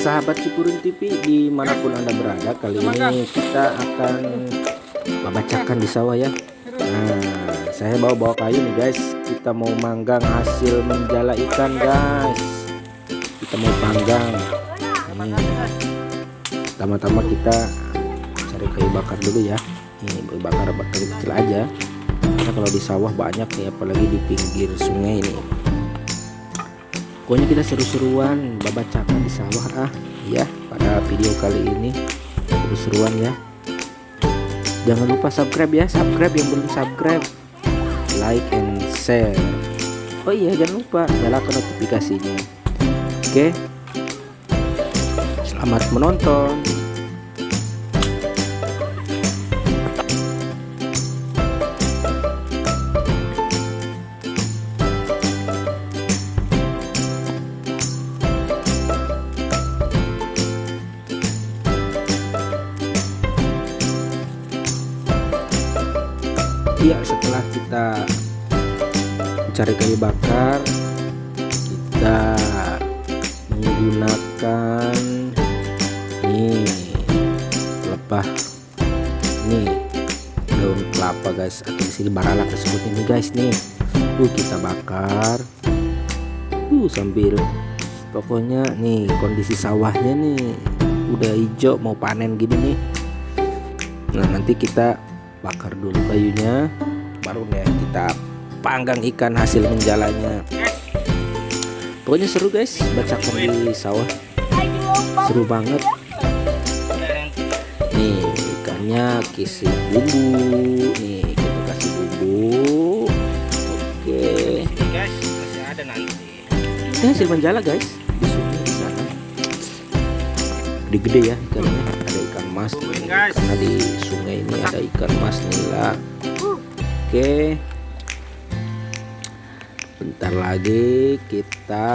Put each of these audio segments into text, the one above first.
Sahabat Cipurun TV di mana pun anda berada, kali ini kita akan membacakan di sawah ya. Nah, saya bawa-bawa kayu nih guys. Kita mau manggang hasil menjala ikan guys. Kita mau panggang. Pertama-tama kita cari kayu bakar dulu ya. Ini kayu bakar bakar kecil aja. Karena kalau di sawah banyak nih, apalagi di pinggir sungai ini pokoknya kita seru-seruan babacakan di sawah ah ya pada video kali ini. Seru-seruan ya. Jangan lupa subscribe ya. Subscribe yang belum subscribe like and share. Oh iya jangan lupa nyalakan notifikasinya. Oke. Selamat menonton Iya setelah kita mencari kayu bakar kita menggunakan nih pelepah nih daun kelapa guys. Atau di sini baralak disebut ini guys nih. Uh kita bakar. Uh sambil pokoknya nih kondisi sawahnya nih udah hijau mau panen gini nih. Nah nanti kita bakar dulu kayunya baru deh kita panggang ikan hasil menjalanya. Pokoknya seru guys. Bacakan di sawah. Seru banget. Nih ikannya kisi bumbu. Nih kita kasih bumbu. Oke. Ini hasil menjala guys. Di sana. Gede-gede ya ikannya. Ada mas. Nih, karena di sungai ini ada ikan mas nila. Oke. Bentar lagi kita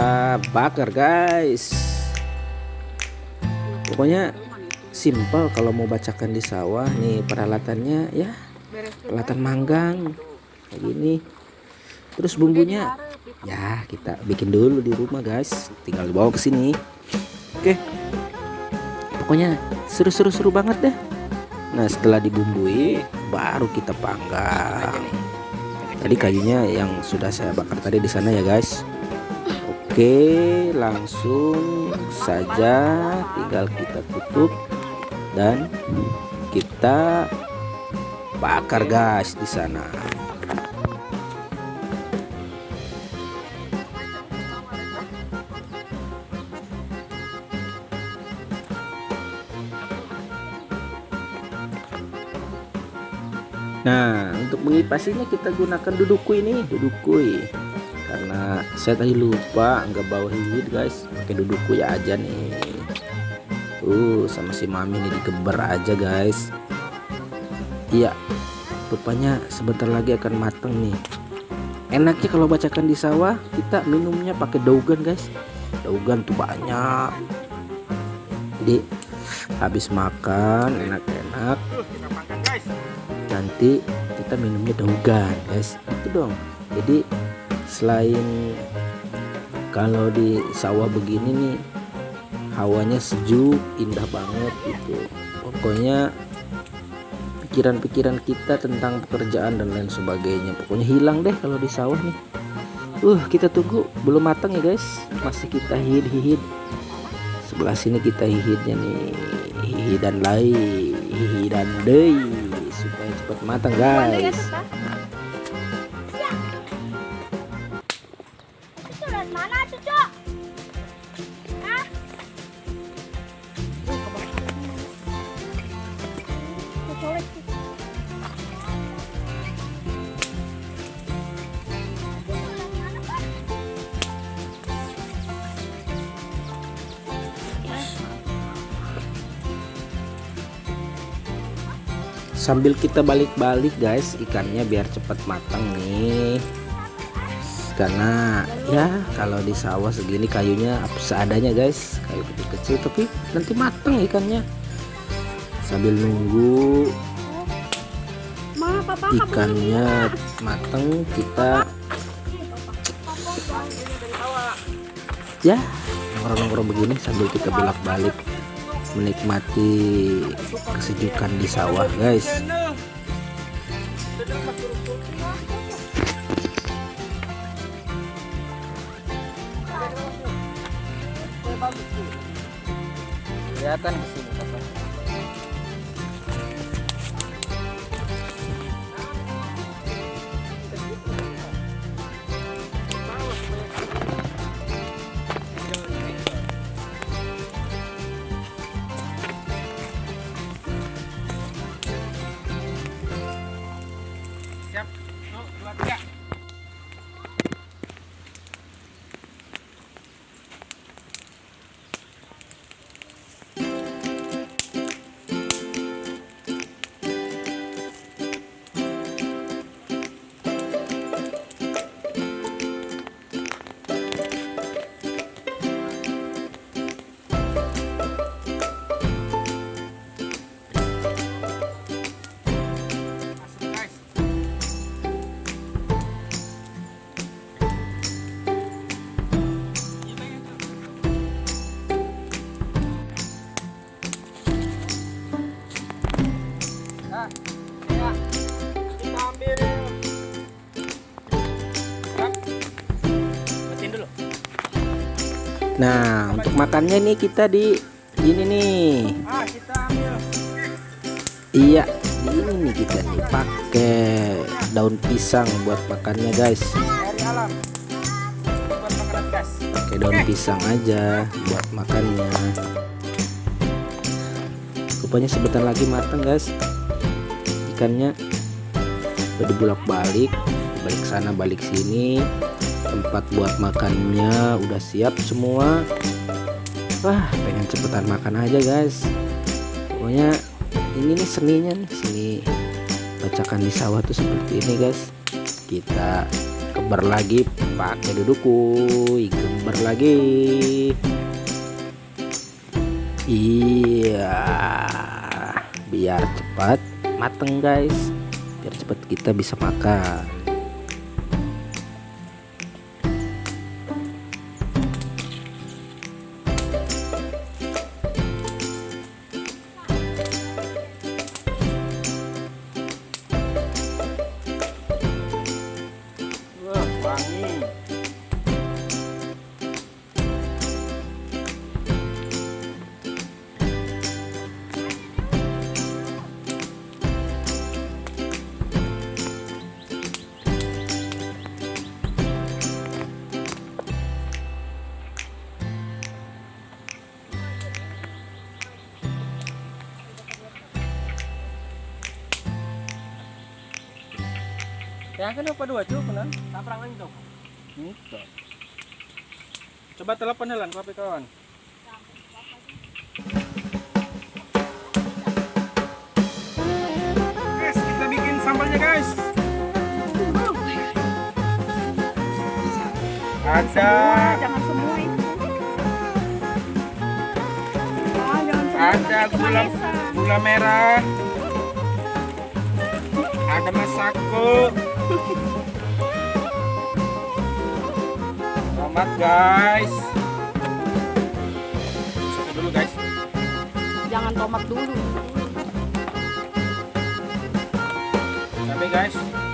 bakar guys. Pokoknya simple kalau mau bacakan di sawah. Nih peralatannya ya. Peralatan manggang. Kayak gini. Terus bumbunya ya kita bikin dulu di rumah guys. Tinggal dibawa ke sini. Oke pokoknya seru-seru-seru banget deh. Nah setelah dibumbui baru kita panggang. Tadi kayunya yang sudah saya bakar tadi di sana ya guys. Oke langsung saja tinggal kita tutup dan kita bakar guys di sana Nah, untuk mengipasinya kita gunakan dudukui ini, dudukui. Karena saya tadi lupa nggak bawa hihit guys, pakai dudukui aja nih. Uh, sama si mami ini digeber aja guys. Iya, rupanya sebentar lagi akan mateng nih. Enaknya kalau bacakan di sawah, kita minumnya pakai daugan guys. Daugan tuh banyak. Jadi habis makan enak-enak nanti kita minumnya daugan guys. Itu dong. Jadi selain kalau di sawah begini nih hawanya sejuk indah banget gitu. Pokoknya pikiran-pikiran kita tentang pekerjaan dan lain sebagainya. Pokoknya hilang deh kalau di sawah nih. Uh kita tunggu. Belum matang ya guys. Masih kita hihid hihid sebelah sini kita hihidnya nih. Hihidan lain. Hihidan deh Matanggal. Sambil kita balik-balik guys ikannya biar cepat matang nih. Karena ya kalau di sawah segini kayunya seadanya guys kayu kecil-kecil tapi nanti matang ikannya. Sambil nunggu ikannya matang kita ya nongkrong-nongkrong begini sambil kita bolak-balik menikmati kesejukan di sawah guys. Kelihatan di sini makannya nih kita di ini nih Ah, kita ambil. Iya, ini nih kita nih pakai daun pisang buat makannya guys. Dari alam. Buat makanan gas. Pakai daun pisang aja buat makannya. Rupanya sebentar lagi matang guys. Ikannya udah dibulak-balik, balik sana balik sini. Tempat buat makannya udah siap semua. Wah, pengen cepetan makan aja guys. Pokoknya ini nih seninya nih seni bacakan di sawah tuh seperti ini guys. Kita keber lagi pakai duduk kuy gember lagi. Iya biar cepat mateng guys. Biar cepat kita bisa makan Yang kan apa dua cukup kan? Taprangan itu. Itu. Coba telepon Helan, kopi kawan. Guys, kita bikin sambalnya guys. Ada Jangan semua itu. Ah, ada gula gula merah. Ada masako. Selamat guys. Masuk dulu guys. Jangan tomat dulu. Cabai guys.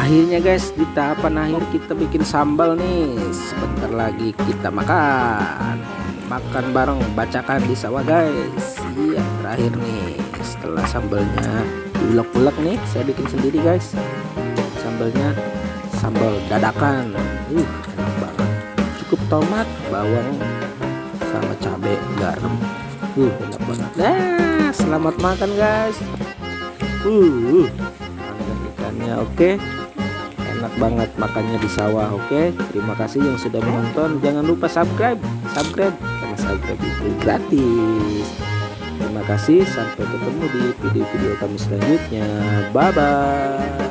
Akhirnya guys di tahapan akhir kita bikin sambal nih. Sebentar lagi kita makan. Makan bareng bacakan di sawah guys. Iya terakhir nih. Setelah sambalnya diulek-ulek nih saya bikin sendiri guys. Sambalnya sambal dadakan. Uh enak banget. Cukup tomat bawang sama cabai garam. Uh enak banget. Nah selamat makan guys. Uh Mangga ikannya oke enak banget makannya di sawah oke? Terima kasih yang sudah menonton. Jangan lupa subscribe. Subscribe. Karena subscribe itu gratis. Terima kasih. Sampai ketemu di video-video kami selanjutnya. Bye bye